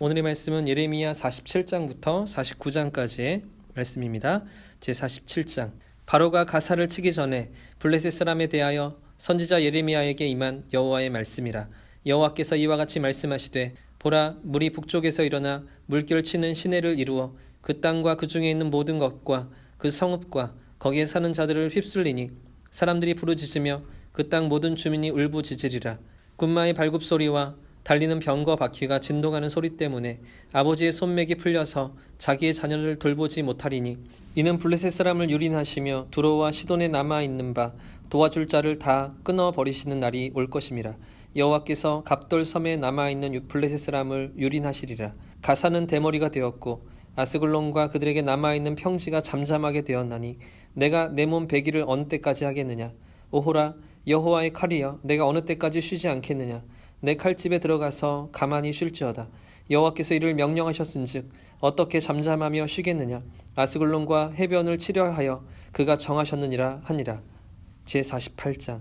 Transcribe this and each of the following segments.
오늘의 말씀은 예레미야 47장부터 49장까지의 말씀입니다. 제 47장. 바로가 가사를 치기 전에 블레셋 사람에 대하여 선지자 예레미야에게 임한 여호와의 말씀이라. 여호와께서 이와 같이 말씀하시되 보라 물이 북쪽에서 일어나 물결 치는 시내를 이루어 그 땅과 그 중에 있는 모든 것과 그 성읍과 거기에 사는 자들을 휩쓸리니 사람들이 부르짖으며 그 땅 모든 주민이 울부짖으리라. 군마의 발굽 소리와 달리는 병거 바퀴가 진동하는 소리 때문에 아버지의 손맥이 풀려서 자기의 자녀를 돌보지 못하리니 이는 블레셋 사람을 유린하시며 두로와 시돈에 남아 있는 바 도와줄 자를 다 끊어 버리시는 날이 올 것임이라. 여호와께서 갑돌 섬에 남아 있는 블레셋 사람을 유린하시리라. 가사는 대머리가 되었고 아스글론과 그들에게 남아 있는 평지가 잠잠하게 되었나니 내가 내몸 배기를 어느 때까지 하겠느냐? 오호라 여호와의 칼이여 내가 어느 때까지 쉬지 않겠느냐 내 칼집에 들어가서 가만히 쉴지어다. 여호와께서 이를 명령하셨은즉 어떻게 잠잠하며 쉬겠느냐? 아스글론과 해변을 치려하여 그가 정하셨느니라 하니라. 제 48장.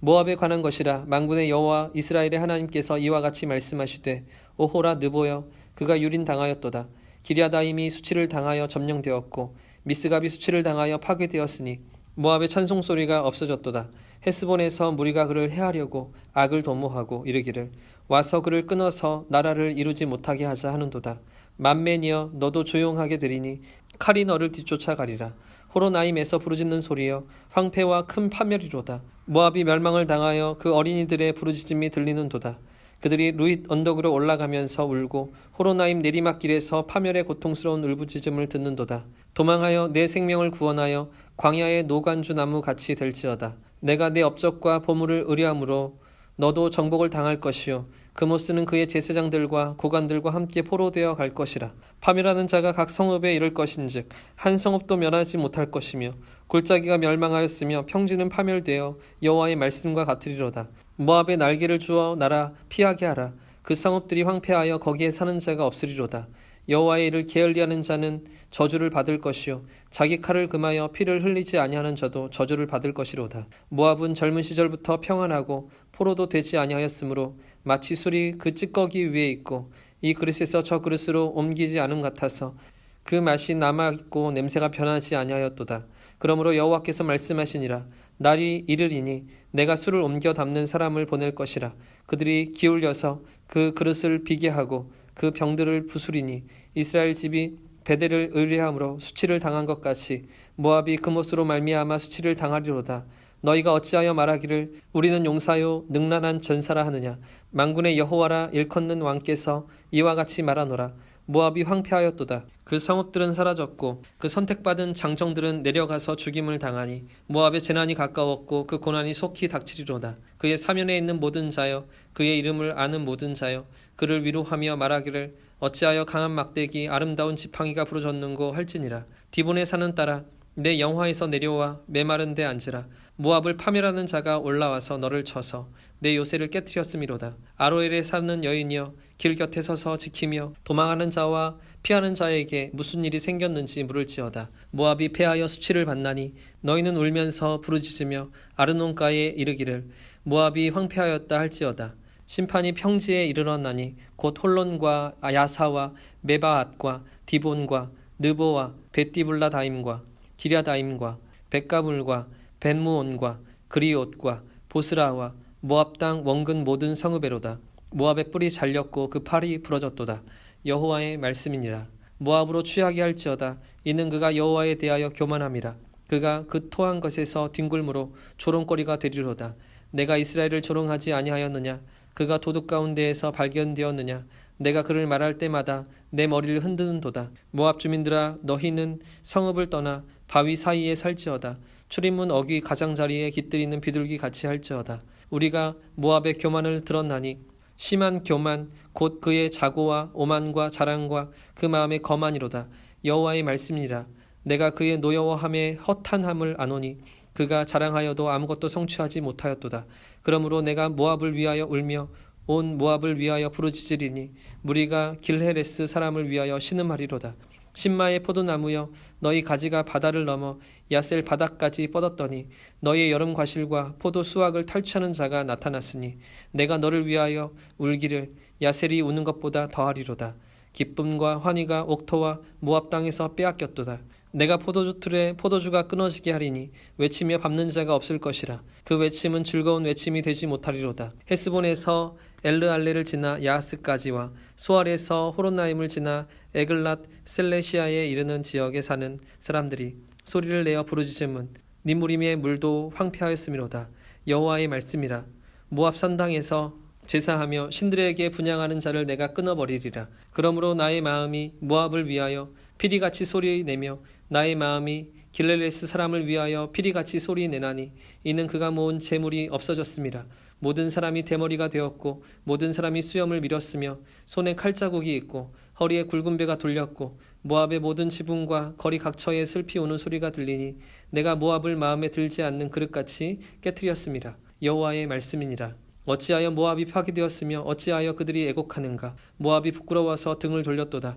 모압에 관한 것이라 만군의 여호와 이스라엘의 하나님께서 이와 같이 말씀하시되 오호라 느보여 그가 유린 당하였도다. 기리아다임이 수치를 당하여 점령되었고 미스갑이 수치를 당하여 파괴되었으니 모압의 찬송 소리가 없어졌도다 헤스본에서 무리가 그를 해하려고 악을 도모하고 이르기를 와서 그를 끊어서 나라를 이루지 못하게 하자 하는도다. 만맨이여 너도 조용하게 되리니 칼이 너를 뒤쫓아가리라. 호로나임에서 부르짖는 소리여 황폐와 큰 파멸이로다. 모압이 멸망을 당하여 그 어린이들의 부르짖음이 들리는도다. 그들이 루잇 언덕으로 올라가면서 울고 호로나임 내리막길에서 파멸의 고통스러운 울부짖음을 듣는도다. 도망하여 내 생명을 구원하여 광야의 노간주 나무 같이 될지어다 내가 내 업적과 보물을 의뢰함으로 너도 정복을 당할 것이요. 그모스는 그의 제사장들과 고관들과 함께 포로되어 갈 것이라. 파멸하는 자가 각 성읍에 이를 것인즉 한 성읍도 멸하지 못할 것이며 골짜기가 멸망하였으며 평지는 파멸되어 여호와의 말씀과 같으리로다. 모압에 날개를 주어 나라 피하게 하라. 그 성읍들이 황폐하여 거기에 사는 자가 없으리로다 여호와의 일을 게을리하는 자는 저주를 받을 것이요 자기 칼을 금하여 피를 흘리지 아니하는 자도 저주를 받을 것이로다. 모압은 젊은 시절부터 평안하고 포로도 되지 아니하였으므로 마치 술이 그 찌꺼기 위에 있고 이 그릇에서 저 그릇으로 옮기지 않음 같아서 그 맛이 남아 있고 냄새가 변하지 아니하였도다. 그러므로 여호와께서 말씀하시니라. 날이 이르리니 내가 술을 옮겨 담는 사람을 보낼 것이라. 그들이 기울여서 그 그릇을 비게 하고 그 병들을 부수리니 이스라엘 집이 베델을 의뢰함으로 수치를 당한 것 같이 모압이 그못으로 말미암아 수치를 당하리로다. 너희가 어찌하여 말하기를 우리는 용사요 능란한 전사라 하느냐? 만군의 여호와라 일컫는 왕께서 이와 같이 말하노라 모압이 황폐하였도다. 그 성읍들은 사라졌고 그 선택받은 장정들은 내려가서 죽임을 당하니 모압의 재난이 가까웠고 그 고난이 속히 닥치리로다. 그의 사면에 있는 모든 자여 그의 이름을 아는 모든 자여 그를 위로하며 말하기를 어찌하여 강한 막대기 아름다운 지팡이가 부러졌는고 할지니라. 디본에 사는 딸아 내 영화에서 내려와 메마른 데 앉으라. 모압을 파멸하는 자가 올라와서 너를 쳐서 내 요새를 깨뜨렸음이로다. 아로엘에 사는 여인이여 길 곁에 서서 지키며 도망하는 자와 피하는 자에게 무슨 일이 생겼는지 물을지어다. 모압이 패하여 수치를 받나니 너희는 울면서 부르짖으며 아르논가에 이르기를 모압이 황폐하였다 할지어다. 심판이 평지에 이르렀나니 곧 홀론과 야사와 메바앗과 디본과 느보와 베티블라 다임과 기랴 다임과 백가물과 벤무온과 그리옷과 보스라와 모압 땅 원근 모든 성읍에로다 모압의 뿔이 잘렸고 그 팔이 부러졌도다. 여호와의 말씀이니라. 모압으로 취하게 할지어다. 이는 그가 여호와에 대하여 교만함이라. 그가 그 토한 것에서 뒹굴므로 조롱거리가 되리로다. 내가 이스라엘을 조롱하지 아니하였느냐? 그가 도둑 가운데에서 발견되었느냐? 내가 그를 말할 때마다 내 머리를 흔드는도다. 모압 주민들아 너희는 성읍을 떠나 바위 사이에 살지어다. 출입문 어귀 가장자리에 깃들이는 비둘기 같이 할지어다. 우리가 모압의 교만을 들었나니 심한 교만 곧 그의 자고와 오만과 자랑과 그 마음의 거만이로다. 여호와의 말씀이라. 내가 그의 노여워함에 허탄함을 아노니 그가 자랑하여도 아무것도 성취하지 못하였도다. 그러므로 내가 모압을 위하여 울며 온 모압을 위하여 부르짖으리니 무리가 길헤레스 사람을 위하여 신음하리로다 신마의 포도나무여 너희 가지가 바다를 넘어 야셀 바닥까지 뻗었더니 너희의 여름 과실과 포도 수확을 탈취하는 자가 나타났으니 내가 너를 위하여 울기를 야셀이 우는 것보다 더하리로다 기쁨과 환희가 옥토와 모압 땅에서 빼앗겼도다. 내가 포도주 틀에 포도주가 끊어지게 하리니 외치며 밟는 자가 없을 것이라. 그 외침은 즐거운 외침이 되지 못하리로다. 헤스본에서 엘르알레를 지나 야하스까지와 소알에서 호론나임을 지나 에글랏 셀레시아에 이르는 지역에 사는 사람들이 소리를 내어 부르짖음은 니무림의 물도 황폐하였음이로다. 여호와의 말씀이라. 모압 산당에서 제사하며 신들에게 분양하는 자를 내가 끊어버리리라. 그러므로 나의 마음이 모압을 위하여 피리같이 소리 내며 나의 마음이 길레레스 사람을 위하여 피리같이 소리 내나니 이는 그가 모은 재물이 없어졌습니다. 모든 사람이 대머리가 되었고 모든 사람이 수염을 밀었으며 손에 칼자국이 있고 허리에 굵은 배가 돌렸고 모압의 모든 지붕과 거리 각처에 슬피 우는 소리가 들리니 내가 모압을 마음에 들지 않는 그릇같이 깨뜨렸습니다. 여호와의 말씀이니라. 어찌하여 모압이 파괴되었으며 어찌하여 그들이 애곡하는가 모압이 부끄러워서 등을 돌렸도다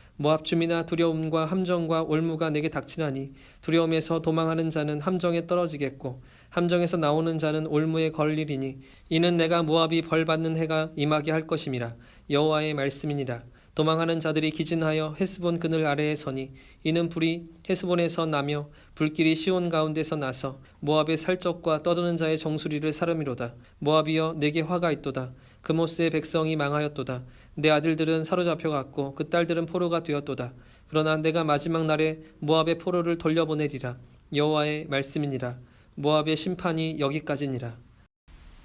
모압 주민아 두려움과 함정과 올무가 내게 닥치나니 두려움에서 도망하는 자는 함정에 떨어지겠고 함정에서 나오는 자는 올무에 걸리리니 이는 내가 모압이 벌 받는 해가 임하게 할 것임이라 여호와의 말씀이니라 도망하는 자들이 기진하여 헤스본 그늘 아래에 서니 이는 불이 헤스본에서 나며 불길이 시온 가운데서 나서 모압의 살적과 떠드는 자의 정수리를 사름이로다. 모압이여 내게 화가 있도다. 그모스의 백성이 망하였도다. 내 아들들은 사로잡혀 갔고 그 딸들은 포로가 되었도다. 그러나 내가 마지막 날에 모압의 포로를 돌려보내리라. 여호와의 말씀이니라. 모압의 심판이 여기까지니라.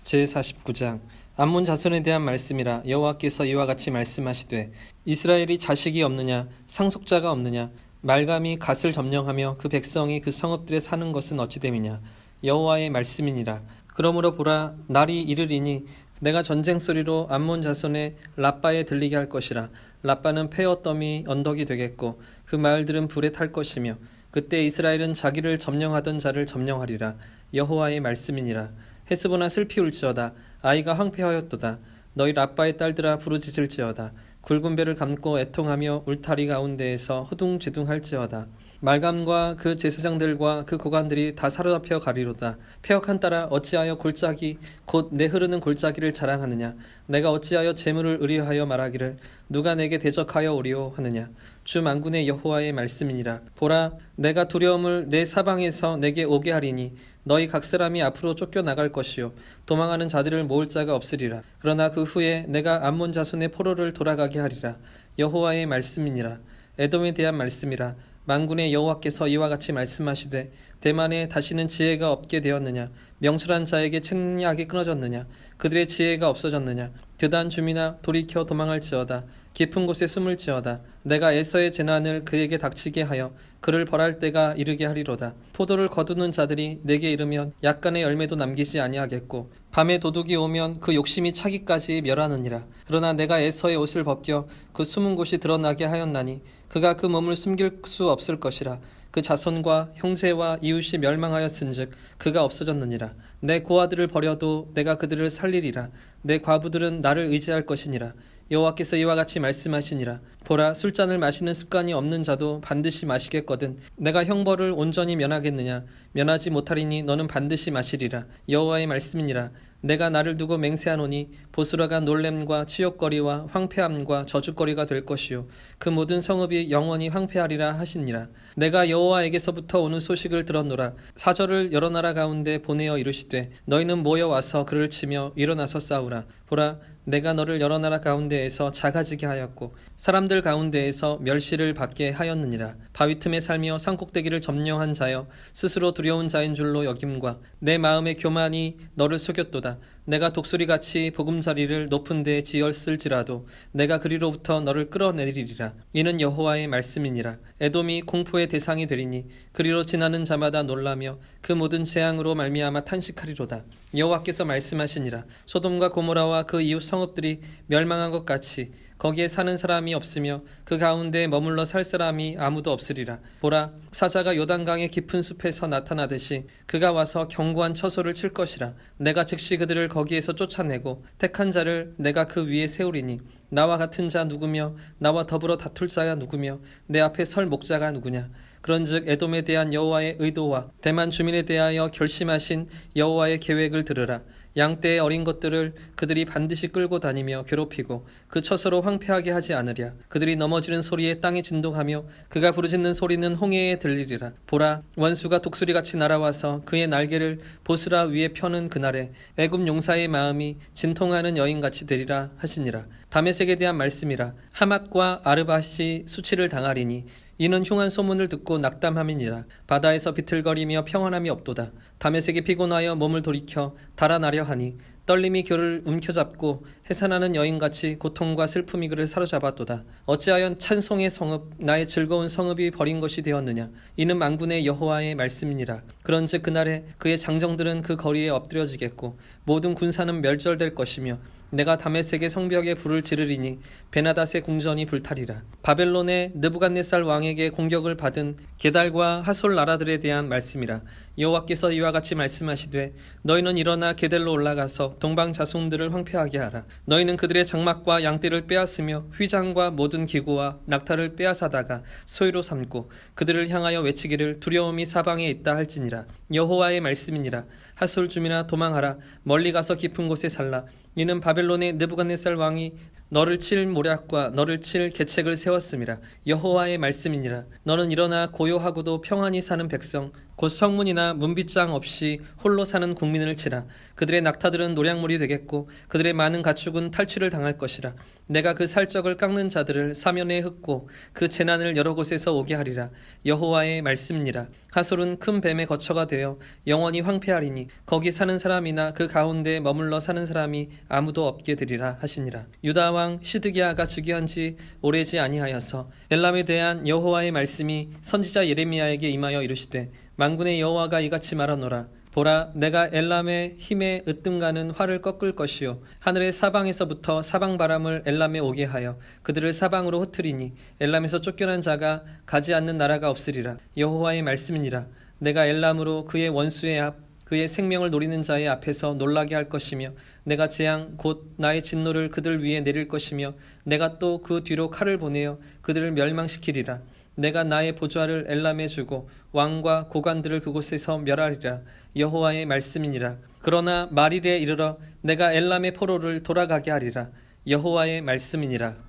제49장 암몬 자손에 대한 말씀이라 여호와께서 이와 같이 말씀하시되 이스라엘이 자식이 없느냐 상속자가 없느냐 말감이 갓을 점령하며 그 백성이 그 성읍들에 사는 것은 어찌 됨이냐? 여호와의 말씀이니라. 그러므로 보라 날이 이르리니 내가 전쟁 소리로 암몬 자손의 라빠에 들리게 할 것이라. 라빠는 폐어더미 언덕이 되겠고 그 마을들은 불에 탈 것이며 그때 이스라엘은 자기를 점령하던 자를 점령하리라. 여호와의 말씀이니라. 헤스보나 슬피 울지어다 아이가 황폐하였도다. 너희 라빠의 딸들아 부르짖을지어다. 굵은 배를 감고 애통하며 울타리 가운데에서 허둥지둥할지어다. 말감과 그 제사장들과 그 고관들이 다 사로잡혀 가리로다. 폐역한 따라 어찌하여 골짜기 곧 내 흐르는 골짜기를 자랑하느냐? 내가 어찌하여 재물을 의뢰하여 말하기를 누가 내게 대적하여 오리오 하느냐? 주 만군의 여호와의 말씀이니라. 보라 내가 두려움을 내 사방에서 내게 오게 하리니 너희 각 사람이 앞으로 쫓겨나갈 것이요. 도망하는 자들을 모을 자가 없으리라. 그러나 그 후에 내가 암몬 자손의 포로를 돌아가게 하리라. 여호와의 말씀이니라. 에돔에 대한 말씀이라. 만군의 여호와께서 이와 같이 말씀하시되 대만에 다시는 지혜가 없게 되었느냐? 명철한 자에게 책략이 끊어졌느냐? 그들의 지혜가 없어졌느냐? 드단 주민아 돌이켜 도망할지어다 깊은 곳에 숨을지어다. 내가 에서의 재난을 그에게 닥치게 하여 그를 벌할 때가 이르게 하리로다. 포도를 거두는 자들이 내게 이르면 약간의 열매도 남기지 아니하겠고 밤에 도둑이 오면 그 욕심이 차기까지 멸하느니라. 그러나 내가 에서의 옷을 벗겨 그 숨은 곳이 드러나게 하였나니 그가 그 몸을 숨길 수 없을 것이라. 그 자손과 형제와 이웃이 멸망하였은즉 그가 없어졌느니라. 내 고아들을 버려도 내가 그들을 살리리라. 내 과부들은 나를 의지할 것이니라 여호와께서 이와 같이 말씀하시니라. 보라 술잔을 마시는 습관이 없는 자도 반드시 마시겠거든 내가 형벌을 온전히 면하겠느냐? 면하지 못하리니 너는 반드시 마시리라. 여호와의 말씀이니라 내가 나를 두고 맹세하노니 보스라가 놀램과 치욕거리와 황폐함과 저주거리가 될 것이요. 그 모든 성읍이 영원히 황폐하리라 하시니라. 내가 여호와에게서부터 오는 소식을 들었노라. 사절을 여러 나라 가운데 보내어 이르시되 너희는 모여 와서 그를 치며 일어나서 싸우라. 보라 내가 너를 여러 나라 가운데에서 작아지게 하였고 사람들 가운데에서 멸시를 받게 하였느니라. 바위 틈에 살며 산꼭대기를 점령한 자여 스스로 두려운 자인 줄로 여김과 내 마음의 교만이 너를 속였도다 내가 독수리같이 보금자리를 높은 데에 지었을지라도 내가 그리로부터 너를 끌어내리리라. 이는 여호와의 말씀이니라. 에돔이 공포의 대상이 되리니 그리로 지나는 자마다 놀라며 그 모든 재앙으로 말미암아 탄식하리로다. 여호와께서 말씀하시니라. 소돔과 고모라와 그 이웃 성읍들이 멸망한 것 같이 거기에 사는 사람이 없으며 그 가운데 머물러 살 사람이 아무도 없으리라. 보라 사자가 요단강의 깊은 숲에서 나타나듯이 그가 와서 견고한 처소를 칠 것이라. 내가 즉시 그들을 거기에서 쫓아내고 택한 자를 내가 그 위에 세우리니 나와 같은 자 누구며 나와 더불어 다툴 자가 누구며 내 앞에 설 목자가 누구냐? 그런즉 에돔에 대한 여호와의 의도와 대만 주민에 대하여 결심하신 여호와의 계획을 들으라 양떼의 어린 것들을 그들이 반드시 끌고 다니며 괴롭히고 그 처소로 황폐하게 하지 않으랴. 그들이 넘어지는 소리에 땅이 진동하며 그가 부르짖는 소리는 홍해에 들리리라. 보라 원수가 독수리같이 날아와서 그의 날개를 보스라 위에 펴는 그날에 애굽 용사의 마음이 진통하는 여인같이 되리라 하시니라 다메섹에 대한 말씀이라 하맛과 아르밧이 수치를 당하리니 이는 흉한 소문을 듣고 낙담함이니라. 바다에서 비틀거리며 평안함이 없도다. 다메섹이 피곤하여 몸을 돌이켜 달아나려 하니 떨림이 교를 움켜잡고 해산하는 여인같이 고통과 슬픔이 그를 사로잡았도다. 어찌하여 찬송의 성읍 나의 즐거운 성읍이 버린 것이 되었느냐? 이는 만군의 여호와의 말씀이니라. 그런즉 그날에 그의 장정들은 그 거리에 엎드려지겠고 모든 군사는 멸절될 것이며 내가 다메섹의 성벽에 불을 지르리니 베나닷의 궁전이 불타리라. 바벨론의 느부갓네살 왕에게 공격을 받은 게달과 하솔 나라들에 대한 말씀이라. 여호와께서 이와 같이 말씀하시되 너희는 일어나 게델로 올라가서 동방 자손들을 황폐하게 하라. 너희는 그들의 장막과 양떼를 빼앗으며 휘장과 모든 기구와 낙타를 빼앗아다가 소유로 삼고 그들을 향하여 외치기를 두려움이 사방에 있다 할지니라. 여호와의 말씀이니라. 하솔 주민아 도망하라. 멀리 가서 깊은 곳에 살라. 이는 바벨론의 느부갓네살 왕이 너를 칠 모략과 너를 칠 계책을 세웠음이라 여호와의 말씀이니라. 너는 일어나 고요하고도 평안히 사는 백성 곧 성문이나 문빗장 없이 홀로 사는 국민을 치라. 그들의 낙타들은 노량물이 되겠고 그들의 많은 가축은 탈취를 당할 것이라 내가 그 살적을 깎는 자들을 사면에 흩고 그 재난을 여러 곳에서 오게 하리라. 여호와의 말씀이니라. 하솔은 큰 뱀의 거처가 되어 영원히 황폐하리니 거기 사는 사람이나 그 가운데 머물러 사는 사람이 아무도 없게 되리라 하시니라. 유다 왕 시드기야가 즉위한 지 오래지 아니하여서 엘람에 대한 여호와의 말씀이 선지자 예레미야에게 임하여 이르시되 만군의 여호와가 이같이 말하노라 보라 내가 엘람의 힘에 으뜸가는 활을 꺾을 것이요. 하늘의 사방에서부터 사방 바람을 엘람에 오게 하여 그들을 사방으로 흩트리니 엘람에서 쫓겨난 자가 가지 않는 나라가 없으리라. 여호와의 말씀이니라. 내가 엘람으로 그의 원수의 앞 그의 생명을 노리는 자의 앞에서 놀라게 할 것이며 내가 재앙 곧 나의 진노를 그들 위에 내릴 것이며 내가 또 그 뒤로 칼을 보내어 그들을 멸망시키리라. 내가 나의 보좌를 엘람에 주고 왕과 고관들을 그곳에서 멸하리라 여호와의 말씀이니라. 그러나 말일에 이르러 내가 엘람의 포로를 돌아가게 하리라. 여호와의 말씀이니라